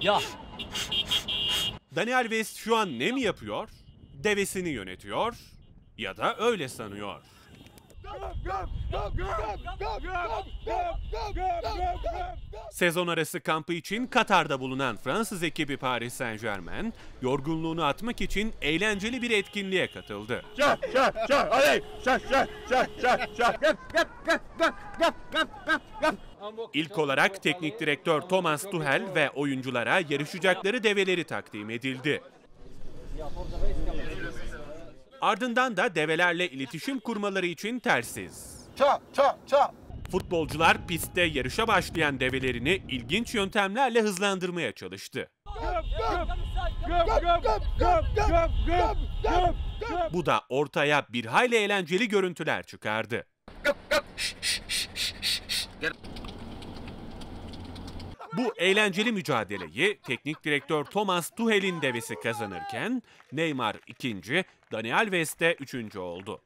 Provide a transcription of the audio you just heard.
Ya Daniel West şu an ne mi yapıyor? Devesini yönetiyor ya da öyle sanıyor. Sezon arası kampı için Katar'da bulunan Fransız ekibi Paris Saint Germain, yorgunluğunu atmak için eğlenceli bir etkinliğe katıldı. İlk olarak teknik direktör Thomas Tuchel ve oyunculara yarışacakları develeri takdim edildi. Ardından da develerle iletişim kurmaları için tersiz. Futbolcular pistte yarışa başlayan develerini ilginç yöntemlerle hızlandırmaya çalıştı. Bu da ortaya bir hayli eğlenceli görüntüler çıkardı. Bu eğlenceli mücadeleyi teknik direktör Thomas Tuchel'in devesi kazanırken Neymar ikinci, Daniel West de üçüncü oldu.